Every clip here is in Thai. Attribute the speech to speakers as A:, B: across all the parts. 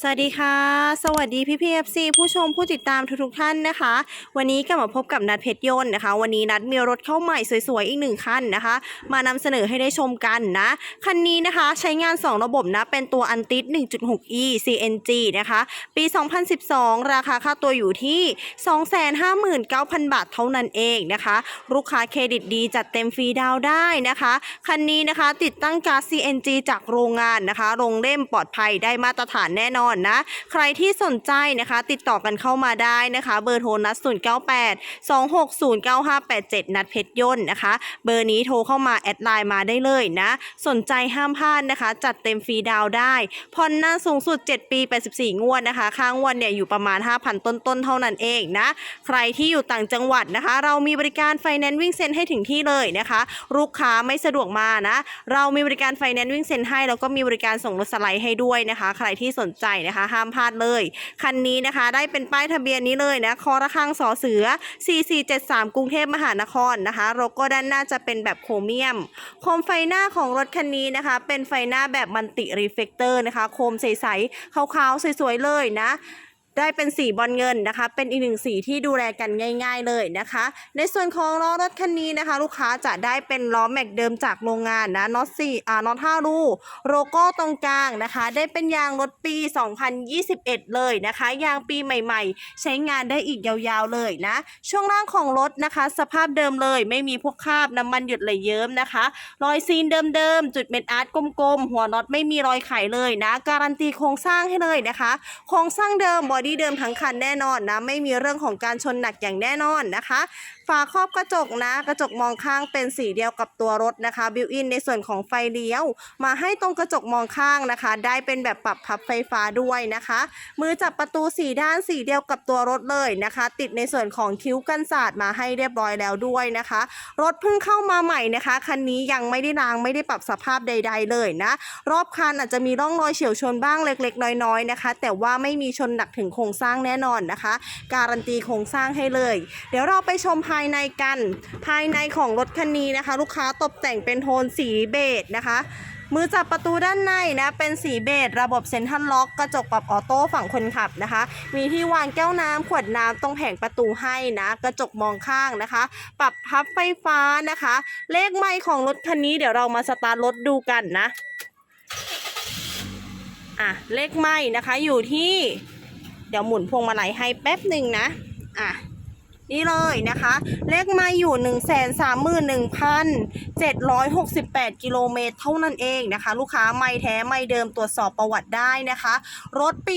A: สวัสดีค่ะ สวัสดีพี่พีเอฟซีผู้ชมผู้ติดตามทุกๆท่านนะคะ วันนี้กลับมาพบกับนัดเพชรยนต์นะคะ วันนี้นัดมีรถเข้าใหม่สวยๆอีกหนึ่งคันนะคะ มานำเสนอให้ได้ชมกันนะคันนี้นะคะใช้งาน 2 ระบบนะ เป็นตัวอันติด 1.6e CNG นะคะ ปี 2012 ราคาค่าตัวอยู่ที่ 259,000 บาทเท่านั้นเองนะคะ ลูกค้าเครดิตดีจัดเต็มฟรีดาวได้นะคะคันนี้นะคะติดตั้งก๊าซ CNG จากโรงงานนะคะโรงเล่มปลอดภัยได้มาตรฐานแน่นอนนะ ใครที่สนใจนะคะ ติดต่อกันเข้ามาได้นะคะ เบอร์โทรนัด 098 260 9587 นัดเพชรยนต์นะคะ เบอร์นี้โทรเข้ามาแอดไลน์มาได้เลยนะ สนใจห้ามพลาดนะคะ จัดเต็มฟรีดาวได้ผ่อนนานสูงสุด 7 ปี 84 งวดนะคะค้างวันเนี่ยอยู่ประมาณ 5,000 ต้นๆ เท่านั้นเองนะ ใครที่อยู่ต่างจังหวัดนะคะ เรามีบริการไฟแนนซ์วิ่งเซ็นให้ถึงที่เลยนะคะ ลูกค้าไม่สะดวกมานะ เรามีบริการไฟแนนซ์วิ่งเซ็นให้แล้วก็มีบริการส่งรถสไลด์ให้ด้วยนะคะ ใครที่สนใจนะคะ ห้ามพลาดเลย คันนี้นะคะได้เป็นป้ายทะเบียนนี้เลยนะคอระฆังสอเสือ 4473 กรุงเทพมหานครนะคะโลโก้ด้านหน้าจะเป็นแบบโครเมียม โคมไฟหน้าของรถคันนี้นะคะ เป็นไฟหน้าแบบมันติรีเฟกเตอร์นะคะ โคมใสๆขาวๆสวยๆเลยนะ ได้เป็นสีบอลเงินนะคะ เป็นอีกหนึ่งสีที่ดูแลกันง่าย ๆ เลยนะคะ ในส่วนของล้อรถคันนี้นะคะ ลูกค้าจะได้เป็นล้อแม็กเดิมจากโรงงานนะน็อตสี่อ่าน็อตห้ารูโลโก้ตรงกลางนะคะ ได้เป็นยางรถปี 2021 เลยนะคะ ยางปีใหม่ ๆ ใช้งานได้อีกยาวๆเลยนะ ช่วงล่างของรถนะคะ สภาพเดิมเลย ไม่มีพวกคราบน้ำมันหยดไหลเยิ้มนะคะ รอยซีนเดิมๆจุดเม็ดอาร์ตกลมๆหัวน็อตไม่มีรอยไขเลยนะ การันตีโครงสร้างให้เลยนะคะ โครงสร้างเดิมบอดเดิมทั้งคันแน่นอนนะ ไม่มีเรื่องของการชนหนักอย่างแน่นอนนะคะ ฝาครอบกระจกนะ กระจกมองข้างเป็นสีเดียวกับตัวรถนะคะบิวอินในส่วนของไฟเลี้ยว มาให้ตรงกระจกมองข้างนะคะ ได้เป็นแบบปรับพับไฟฟ้าด้วยนะคะ มือจับประตูสีด้านสีเดียวกับตัวรถเลยนะคะ ติดในส่วนของคิ้วกันศาสตร์มาให้เรียบร้อยแล้วด้วยนะคะ รถเพิ่งเข้ามาใหม่นะคะคันนี้ยังไม่ได้ล้างไม่ได้ปรับสภาพใด ๆ เลยนะ รอบคันอาจจะมีร่องรอยเฉียวชนบ้างเล็ก ๆ น้อยๆนะคะ แต่ว่าไม่มีชนหนักถึงโครงสร้างแน่นอนนะคะ การันตีโครงสร้างให้เลย เดี๋ยวเราไปชมภายายในกัน ภายในของรถคันนี้นะคะ ลูกค้าตกแต่งเป็นโทนสีเบจนะคะ มือจับประตูด้านในนะเป็นสีเบจระบบเซ็นทรัลล็อกกระจกปรับออโต้ฝั่งคนขับนะคะ มีที่วางแก้วน้ำขวดน้ำตรงแผงประตูให้นะกระจกมองข้างนะคะ ปรับพับไฟฟ้านะคะ เลขไมค์ของรถคันนี้เดี๋ยวเรามาสตาร์ทรถดูกันนะอะเลขไมค์นะคะอยู่ที่ เดี๋ยวหมุนพวงมาลัยให้แป๊บหนึ่งนะอะ นี่เลยนะคะ เลขไมาอยู่ 1 3 1 7 6 8 กิโลเมตรเท่านั้นเองนะคะ ลูกค้าไม่แท้ไม่เดิมตรวจสอบประวัติได้นะคะ รถปี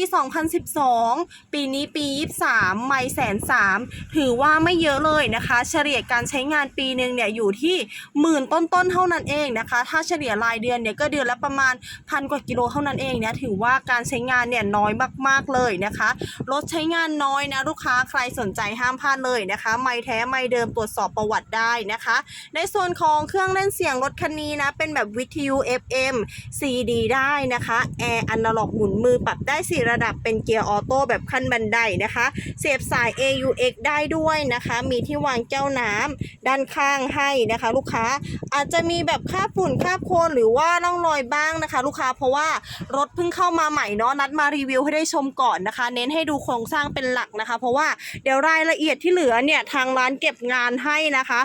A: 2012 ปีนี้ปี 23 ไม่แสนสามถือว่าไม่เยอะเลยนะคะ เฉลี่ยการใช้งานปีหนึ่งเนี่ยอยู่ที่หมื่นต้นๆเท่านั้นเองนะคะ ถ้าเฉลี่ยรายเดือนเนี่ยก็เดือนละประมาณพันกว่ากิโลเท่านั้นเองเนี่ยถือว่าการใช้งานเนี่ยน้อยมากๆเลยนะคะ รถใช้งานน้อยนะลูกค้าใครสนใจห้ามพลาดเลยนะคะไม่แท้ไม่เดิมตรวจสอบประวัติได้นะคะ ในส่วนของเครื่องเล่นเสียงรถคันนี้นะเป็นแบบวิทยุ FM CD ได้นะคะแอร์อนาล็อกหมุนมือปรับได้ 4 ระดับเป็นเกียร์ออโต้แบบขั้นบันไดนะคะ เสียบสาย AUX ได้ด้วยนะคะ มีที่วางแก้วน้ำด้านข้างให้นะคะ ลูกค้าอาจจะมีแบบคราบฝุ่นคราบโคลนหรือว่าร่องรอยบ้างนะคะ ลูกค้าเพราะว่ารถเพิ่งเข้ามาใหม่เนาะนัดมารีวิวให้ได้ชมก่อนนะคะ เน้นให้ดูโครงสร้างเป็นหลักนะคะ เพราะว่าเดี๋ยวรายละเอียดที่เหลือเนี่ยทางร้านเก็บงานให้นะคะ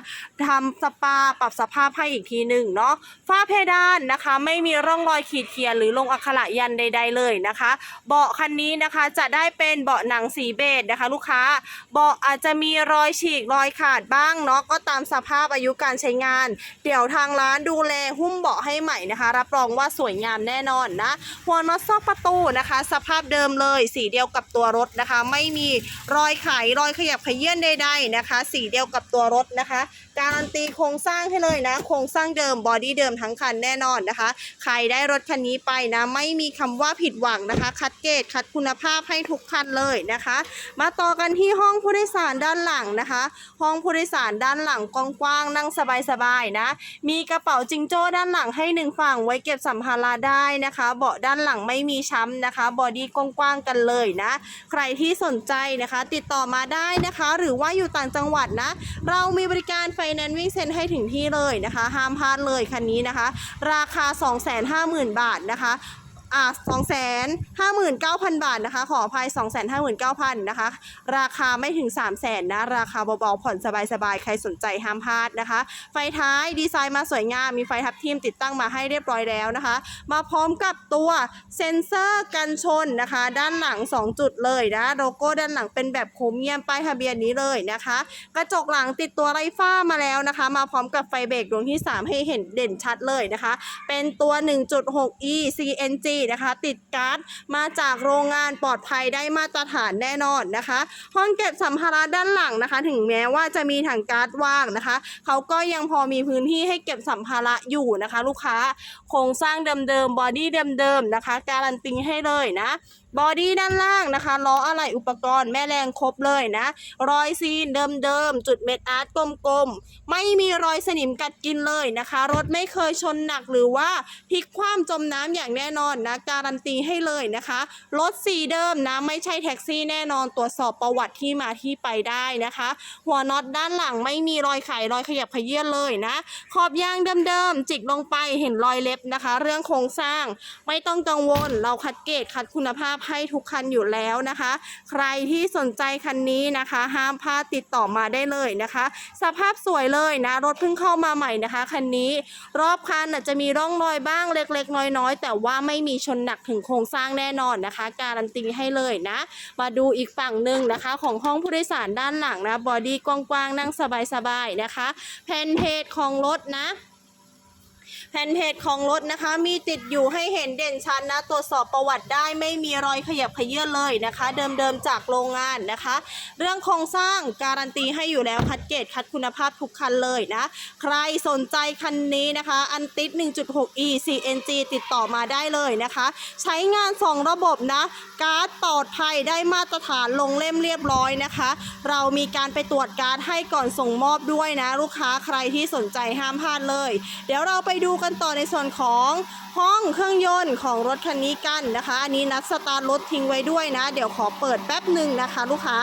A: ทำสปาปรับสภาพให้อีกทีหนึ่งเนาะฝ้าเพดานนะคะ ไม่มีร่องรอยขีดเขียนหรือลงอักขระยันใด ๆ เลยนะคะ เบาะคันนี้นะคะจะได้เป็นเบาะหนังสีเบจนะคะ ลูกค้าเบาะอาจจะมีรอยฉีกรอยขาดบ้างเนาะก็ตามสภาพอายุการใช้งาน เดี๋ยวทางร้านดูแลหุ้มเบาะให้ใหม่นะคะ รับรองว่าสวยงามแน่นอนนะหัวน็อตซอกประตูนะคะ สภาพเดิมเลยสีเดียวกับตัวรถนะคะ ไม่มีรอยไขรอยขยับขยื่นใดๆนะคะ สีเดียวกับตัวรถนะคะ การันตีโครงสร้างให้เลยนะ โครงสร้างเดิมบอดี้เดิมทั้งคันแน่นอนนะคะ ใครได้รถคันนี้ไปนะ ไม่มีคำว่าผิดหวังนะคะ คัดเกรดคัดคุณภาพให้ทุกคันเลยนะคะ มาต่อกันที่ห้องผู้โดยสารด้านหลังนะคะ ห้องผู้โดยสารด้านหลังกว้างๆนั่งสบายๆนะ มีกระเป๋าจิงโจ้ด้านหลังให้หนึ่งฝั่งไว้เก็บสัมภาระได้นะคะ เบาะด้านหลังไม่มีช้ำนะคะ บอดี้กว้างๆกันเลยนะ ใครที่สนใจนะคะ ติดต่อมาได้นะคะ หรือว่าว่าอยู่ต่างจังหวัดนะ เรามีบริการไฟแนนซ์วิ่งเซ็นให้ถึงที่เลยนะคะ ห้ามพลาดเลยคันนี้นะคะ ราคา 250,000 บาทนะคะ อ่า2 5 9 0 0 0บาทนะคะ ขออภัย2 5 9 0 0 0นะคะ ราคาไม่ถึง3 0 0 0 0นนะ ราคาเบาๆผ่อนสบายๆ ใครสนใจห้ามพลาดนะคะ ไฟท้ายดีไซน์มาสวยงาม มีไฟทับทิมติดตั้งมาให้เรียบร้อยแล้วนะคะ มาพร้อมกับตัวเซ็นเซอร์กันชนนะคะ ด้านหลัง 2 จุดเลยนะโลโก้ด้านหลังเป็นแบบโครเมียมป้ายทะเบียนนี้เลยนะคะ กระจกหลังติดตัวไรฟ้ามาแล้วนะคะ มาพร้อมกับไฟเบรกดวงที่ 3 ให้เห็นเด่นชัดเลยนะคะ เป็นตัว 1.6e CNG นะคะ ติดการ์ดมาจากโรงงานปลอดภัยได้มาตรฐานแน่นอนนะคะ ห้องเก็บสัมภาระด้านหลังนะคะ ถึงแม้ว่าจะมีถังก๊าซว่างนะคะเขาก็ยังพอมีพื้นที่ให้เก็บสัมภาระอยู่นะคะ ลูกค้าโครงสร้างเดิมๆบอดี้เดิมๆนะคะ การันตีให้เลยนะ บอดี้ด้านล่างนะคะล้ออะไหล่อุปกรณ์แม่แรงครบเลยนะ รอยซีนเดิมๆ จุดเม็ดอาร์ตกลมๆ ไม่มีรอยสนิมกัดกินเลยนะคะ รถไม่เคยชนหนักหรือว่าพลิกคว่ำจมน้ำอย่างแน่นอนนะการันตีให้เลยนะคะ รถสีเดิมนะไม่ใช่แท็กซี่แน่นอนตรวจสอบประวัติที่มาที่ไปได้นะคะ หัวน็อตด้านหลังไม่มีรอยไขรอยขยับขยื่นเลยนะ ขอบยางเดิมๆ จิกลงไปเห็นรอยเล็บนะคะ เรื่องโครงสร้างไม่ต้องกังวลเราคัดเกรดคัดคุณภาพให้ทุกคันอยู่แล้วนะคะ ใครที่สนใจคันนี้นะคะ ห้ามพลาดติดต่อมาได้เลยนะคะ สภาพสวยเลยนะรถเพิ่งเข้ามาใหม่นะคะคันนี้รอบคันอาจจะมีร่องรอยบ้างเล็ก ๆ น้อยๆ แต่ว่าไม่มีชนหนักถึงโครงสร้างแน่นอนนะคะ การันตีให้เลยนะ มาดูอีกฝั่งหนึ่งนะคะ ของห้องผู้โดยสารด้านหลังนะบอดี้กว้างๆนั่งสบายๆนะคะแผ่นเพจของรถนะ แผ่นเพจของรถนะคะ มีติดอยู่ให้เห็นเด่นชัดนะ ตรวจสอบประวัติได้ไม่มีรอยขยับขยื่นเลยนะคะ เดิมๆจากโรงงานนะคะ เรื่องโครงสร้างการันตีให้อยู่แล้วคัดเกรดคัดคุณภาพทุกคันเลยนะ ใครสนใจคันนี้นะคะ อันติด 1.6e CNG ติดต่อมาได้เลยนะคะ ใช้งาน 2 ระบบนะ การ์ดปลอดภัยได้มาตรฐานลงเล่มเรียบร้อยนะคะ เรามีการไปตรวจการ์ดให้ก่อนส่งมอบด้วยนะ ลูกค้าใครที่สนใจห้ามพลาดเลย เดี๋ยวเราไปดูกันต่อในส่วนของห้องเครื่องยนต์ของรถคันนี้กันนะคะ อันนี้นัดสตาร์ทรถทิ้งไว้ด้วยนะ เดี๋ยวขอเปิดแป๊บหนึ่งนะคะ ลูกค้า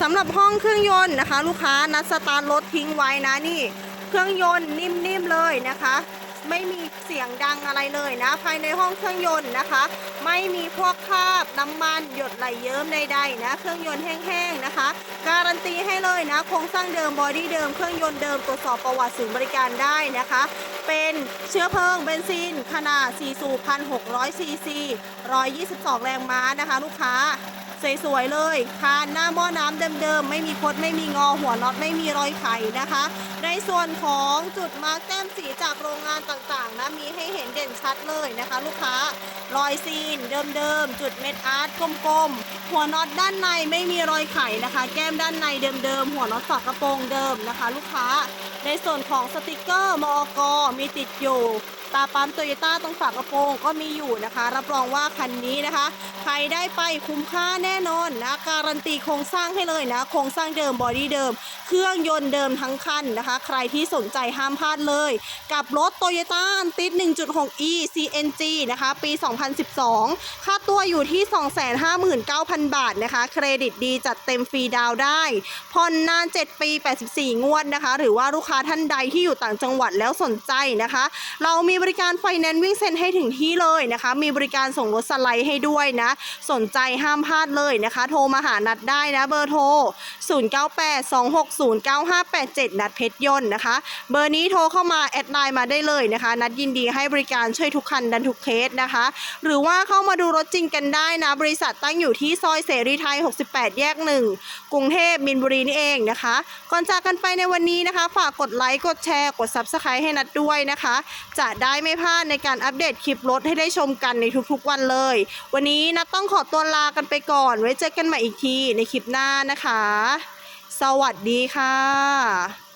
A: สำหรับห้องเครื่องยนต์นะคะ ลูกค้านัดสตาร์ทรถทิ้งไว้นะนี่ เครื่องยนต์นิ่มๆเลยนะคะ ไม่มีเสียงดังอะไรเลยนะ ภายในห้องเครื่องยนต์นะคะ ไม่มีพวกคราบน้ำมันหยดไหลเยิ้มใดๆนะเครื่องยนต์แห้งๆนะคะ การันตีให้เลยนะโครงสร้างเดิมบอดี้เดิมเครื่องยนต์เดิมตรวจสอบประวัติศูนย์บริการได้นะคะ เป็นเชื้อเพลิงเบนซินขนาด4สูบ1,600ซีซี122 แรงม้านะคะ ลูกค้า สวยๆเลยคานหน้าหม้อน้ำเดิมๆ ไม่มีคดไม่มีงอหัวน็อตไม่มีรอยไขนะคะ ในส่วนของจุดมาร์กแต้มสีจากโรงงานต่างๆนะมีให้เห็นเด่นชัดเลยนะคะ ลูกค้ารอยซีนเดิมๆ จุดเม็ดอาร์ตกลมๆ หัวน็อตด้านในไม่มีรอยไขนะคะ แก้มด้านในเดิมๆ หัวน็อตฝากระโปรงเดิมนะคะ ลูกค้า ในส่วนของสติกเกอร์มอกมีติดอยู่ ตาปั๊มโตโยต้าตรงฝากระโปรงก็มีอยู่นะคะ รับรองว่าคันนี้นะคะ ใครได้ไปคุ้มค่าแน่นอนนะการันตีโครงสร้างให้เลยนะ โครงสร้างเดิมบอดี้เดิม เครื่องยนต์เดิมทั้งคันนะคะ ใครที่สนใจห้ามพลาดเลย กับรถโตโยต้าติด 1.6e CNG นะคะ ปี 2012 ค่าตัวอยู่ที่ 259,000 บาทนะคะ เครดิตดีจัดเต็มฟรีดาวได้ผ่อนนาน 7 ปี 84 งวดนะคะ หรือว่าลูกค้าท่านใดที่อยู่ต่างจังหวัดแล้วสนใจนะคะ เรามีบริการไฟแนนซ์วิ่งเซ็นให้ถึงที่เลยนะคะ มีบริการส่งรถสไลด์ให้ด้วยนะ สนใจห้ามพลาดเลยนะคะ โทรมาหานัดได้นะเบอร์โทร 0982609587 นัดเพชรยนต์นะคะ เบอร์นี้โทรเข้ามาแอดไลน์มาได้เลยนะคะ นัดยินดีให้บริการช่วยทุกคันดันทุกเคสนะคะ หรือว่าเข้ามาดูรถจริงกันได้นะ บริษัทตั้งอยู่ที่ซอยเสรีไทย 68 แยก 1 กรุงเทพมินบุรีนี่เองนะคะ ก่อนจากกันไปในวันนี้นะคะ ฝากกดไลค์กดแชร์กด Subscribe ให้นัดด้วยนะคะ จะไดได้ไม่พลาดในการอัปเดตคลิปรถให้ได้ชมกันในทุกๆวันเลย วันนี้นัดต้องขอตัวลากันไปก่อน ไว้เจอกันใหม่อีกทีในคลิปหน้านะคะ สวัสดีค่ะ